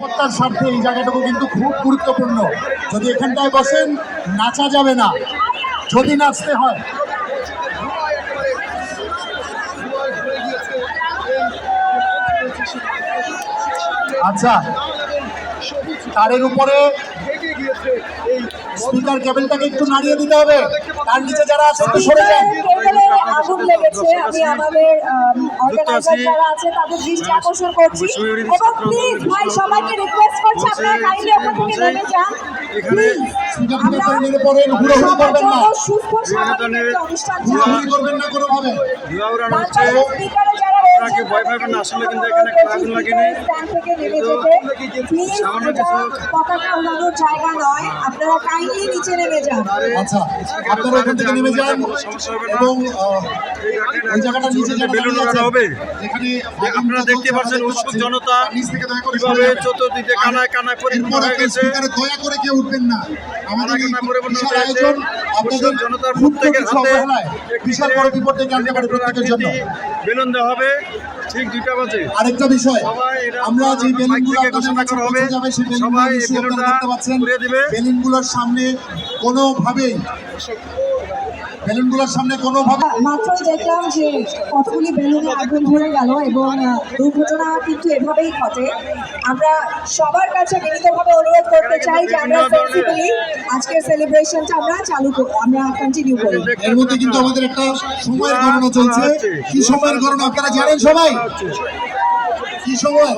নিরাপত্তার স্বার্থে এই জায়গাটুকু কিন্তু খুব গুরুত্বপূর্ণ। যদি এখানটায় বসেন, নাচা যাবে না। যদি নাচতে হয়। আচ্ছা তারের উপরে স্পিকার কেবলটাকে একটু নাড়িয়ে দিতে হবে। তার নিচে যারা আছে, একটু সরে যান। আমি আমাদের অর্গানাইজার যারা আছে তাদের দৃষ্টি আকর্ষণ করছি। এবং প্লিজ ভাই সবাইকে রিকোয়েস্ট করছি আপনারা কাইন্ডলি ওখান থেকে নেমে যান। সুস্থ স্বাভাবিক অনুষ্ঠান করবেন না কোনোভাবে। আপনারা কি ভয় পাবেন না? আসলে কিন্তু এখানে আগুন লাগেনি। স্ট্যান্ড থেকে নেমে যেতে প্লিজ সামান্য কিছু- পতাকা উড়ানোর জায়গা নয় আপনারা কাইন্ডলি নিচে নেমে যান আচ্ছা আপনারা ওখান থেকে নেমে যান হবে না। এবং আহ, জায়গাটা নিচে যারা বেলুন দাঁড়িয়ে হবে। যেখানে আপনারা দেখতে পাচ্ছেন উৎসুক জনতা থেকে কীভাবে চতুর্দিকে কানায় কানায় পরিপূর্ণ হয়ে গেছে দয়া করে কেউ উঠবেন না আমাদের হয়েছে। আয়োজন আপনাদের জনতার প্রত্যেকের হাতে বিশাল বড় বিপদ ডেকে আনতে পারে প্রত্যেকের জন্য বেলুন দেওয়া হবে ঠিক দুইটা বাজে আরেকটা বিষয় আমরা যে বেলুনগুলো ঘোষণা করা হবে। সবাই বেলুনটা দিবে। বেলুনগুলোর সামনে কোনোভাবেই বেলুনগুলোর সামনে মাত্র দেখলাম যে কতগুলি বেলুনে আগুন ধরে গেল এবং দুর্ঘটনা কিন্তু এভাবেই ঘটে। আমরা সবার কাছে বিনীতভাবে অনুরোধ করতে চাই যে আমরা সেন্সিবলি আজকের সেলিব্রেশনটা আমরা চালু করি আমরা কন্টিনিউ করি এর মধ্যে কিন্তু আমাদের একটা সময়ের গণনা চলছে। কি সময়ের গণনা আপনারা জানেন সবাই? কি সময়?